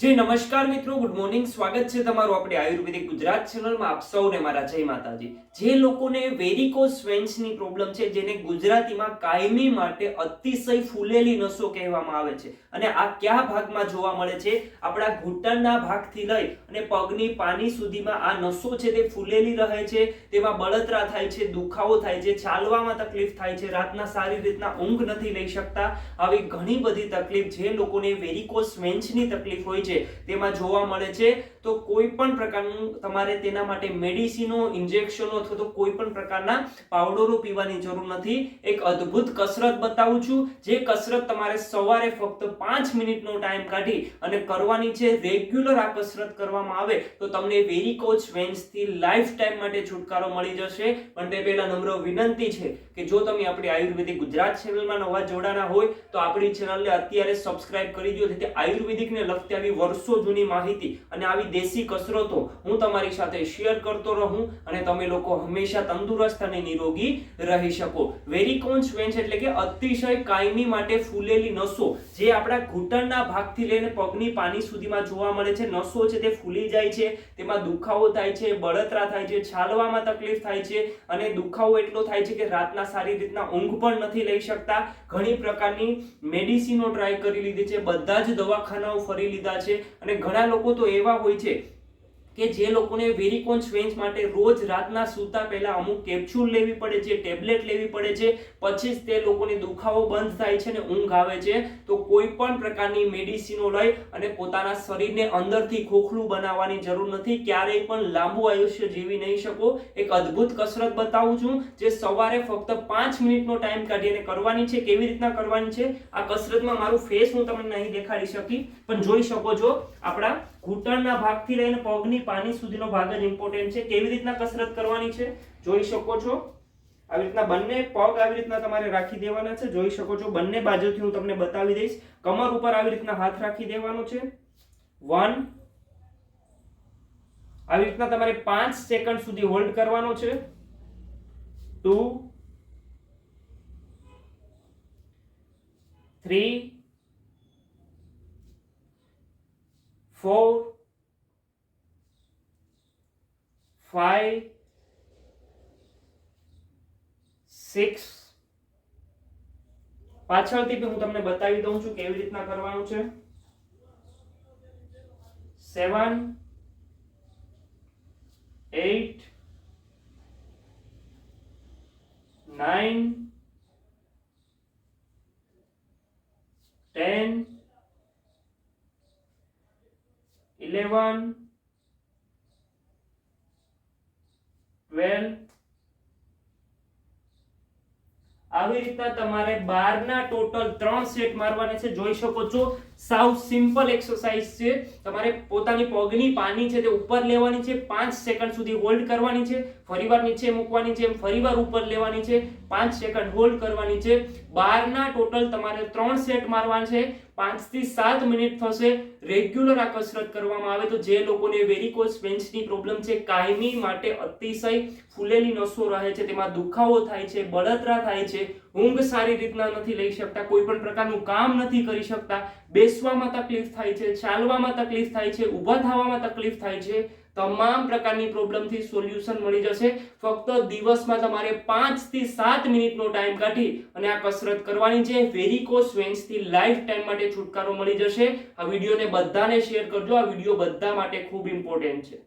જી નમસ્કાર મિત્રો good morning સ્વાગત છે તમારું આપણે આયુર્વેદિક ગુજરાત ચેનલમાં આપ સૌને મારા જય માતાજી. જે લોકોને વેરિકોસ વેન્સની પ્રોબ્લેમ છે, જેને ગુજરાતીમાં કાયમી માટે અતિશય ફૂલેલી નસો કહેવામાં આવે છે. અને આ કયા ભાગમાં જોવા મળે છે? આપણા ઘૂંટણના ભાગથી લઈ અને પગની પાની સુધીમાં આ નસો છે તે ફૂલેલી રહે છે. તેમાં બળતરા થાય છે, દુખાવો થાય છે, ચાલવામાં તકલીફ થાય છે. રાતના સારી રીતના ઊંઘ નથી લઈ શકતા. આવી ઘણી બધી તકલીફ જે લોકોને વેરિકોસ વેન્સની તકલીફ હોય છે, તેમાં જોવા મળે છે, તો કોઈ પણ પ્રકારનું તમારે તેના માટે મેડિસિનો ઇન્જેક્શનો અથવા તો કોઈ પણ પ્રકારના પાવડરો પીવાની જરૂર નથી. એક અદ્ભુત કસરત બતાવું છું, જે કસરત તમારે સવારે ફક્ત પાંચ મિનિટનો ટાઈમ કાઢી અને કરવાની છે, રેગ્યુલર આ કસરત કરવામાં આવે, તો તમને વેરિકોચ વેન્સથી લાઈફ ટાઈમ માટે છુટકારો મળી જશે. પણ તે પહેલા નમ્ર વિનંતી છે કે જો તમે આપણી આયુર્વેદિક ગુજરાત ચેનલમાં નવા જોડાના હોય, તો આપણી ચેનલને અત્યારે સબસ્ક્રાઇબ કરી દો, જેથી આયુર્વેદિકને લગતી આવી વર્ષો જૂની માહિતી અને આવી દેશી કસરતો હું તમારી સાથે શેર કરતો રહું અને તમે લોકો હંમેશા તંદુરસ્ત અને નિરોગી રહી શકો. વેરિકોન્સ વેન્સ એટલે કે અતિશય કાયમી માટે ફૂલેલી નસો, જે આપણા ઘૂંટણના ભાગથી લઈને પગની પાની સુધીમાં જોવા મળે છે. નસો છે તે ફૂલી જાય છે, તેમાં દુખાવો થાય છે, બળતરા થાય છે, છાલવામાં તકલીફ થાય છે અને દુખાવો એટલો થાય છે કે રાતના સારી રીતના ઊંઘ પણ નથી લઈ શકતા. ઘણી પ્રકારની મેડિસિનો ટ્રાય કરી લીધી છે. બધા જ દવાખાનાઓ ફરી લીધા છે. અને ઘણા લોકો તો એવા હોય છે કે જે લોકોને વેરિકોન્સ વેન્સ માટે રોજ રાતના સૂતા પહેલા અમુક કેપ્સ્યુલ લેવી પડે છે, ટેબ્લેટ લેવી પડે છે, પછી જ તે લોકોને દુખાવો બંધ થાય છે ને ઊંઘ આવે છે, તો કોઈ પણ પ્રકારની મેડિસિનો લઈ અને પોતાના શરીરને અંદરથી ખોખલું બનાવવાની જરૂર નથી. ક્યારેય પણ લાંબુ આયુષ્ય જીવી નહીં શકો. એક અદ્ભુત કસરત બતાવું છું જે સવારે ફક્ત પાંચ મિનિટનો ટાઈમ કાઢી અને કરવાની છે. કેવી રીતના કરવાની છે? આ કસરતમાં મારું ફેસ હું તમને નહીં દેખાડી શકી, પણ જોઈ શકો છો આપણા ઘૂંટણના ભાગથી લઈને પગની પાની સુધીનો ભાગ જ ઇમ્પોર્ટન્ટ છે. કેવી રીતના કસરત કરવાની છે? જોઈ શકો છો. આવી રીતના બંને પગ આવી રીતના તમારે રાખી દેવાના છે. જોઈ શકો છો. બંને બાજુથી હું તમને બતાવી દઈશ. કમર ઉપર આવી રીતના હાથ રાખી દેવાનો છે. વન આવી રીતના તમારે પાંચ સેકન્ડ સુધી હોલ્ડ કરવાનો છે. Two three five, six. પાછળથી બી હું તમને બતાવી દઉં છું કેવી રીતના કરવાનું છે seven eight nine ten eleven twelve આવી રીતના તમારે બારના ટોટલ ત્રણ સેટ મારવાના છે. જોઈ શકો છો. સાવ સિમ્પલ એક્સરસાઇઝ છે. તમારે પોતાની પગની પાની છે તે ઉપર લેવાની છે. પાંચ સેકન્ડ સુધી હોલ્ડ કરવાની છે. ફરીવાર નીચે મૂકવાની છે. ફરીવાર ઉપર લેવાની છે. પાંચ સેકન્ડ હોલ્ડ કરવાની છે. બારના ટોટલ તમારે ત્રણ સેટ મારવાના છે. પાંચથી સાત મિનિટ થશે. રેગ્યુલર આ કસરત કરવામાં આવે તો જે લોકોને વેરિકોસ વેન્સની પ્રોબ્લેમ છે, કાયમી માટે અતિશય ફૂલેલી નસો રહે છે. તેમાં દુખાવો થાય છે, બળતરા થાય છે. ઊંઘ સારી રીતના નથી લઈ શકતા, કોઈ પણ પ્રકારનું કામ નથી કરી શકતા. બેસવામાં તકલીફ થાય છે, ચાલવામાં તકલીફ થાય છે, ઊભા થવામાં તકલીફ થાય છે. તમામ પ્રકારની પ્રોબ્લેમથી સોલ્યુશન મળી જશે. ફક્ત દિવસમાં તમારે પાંચથી સાત મિનિટનો ટાઈમ કાઢી અને આ કસરત કરવાની છે. વેરિકોસ વેન્સથી લાઈફ ટાઈમ માટે છુટકારો મળી જશે. આ વિડીયોને બધાને શેર કરજો. આ વીડિયો બધા માટે ખૂબ ઇમ્પોર્ટન્ટ છે.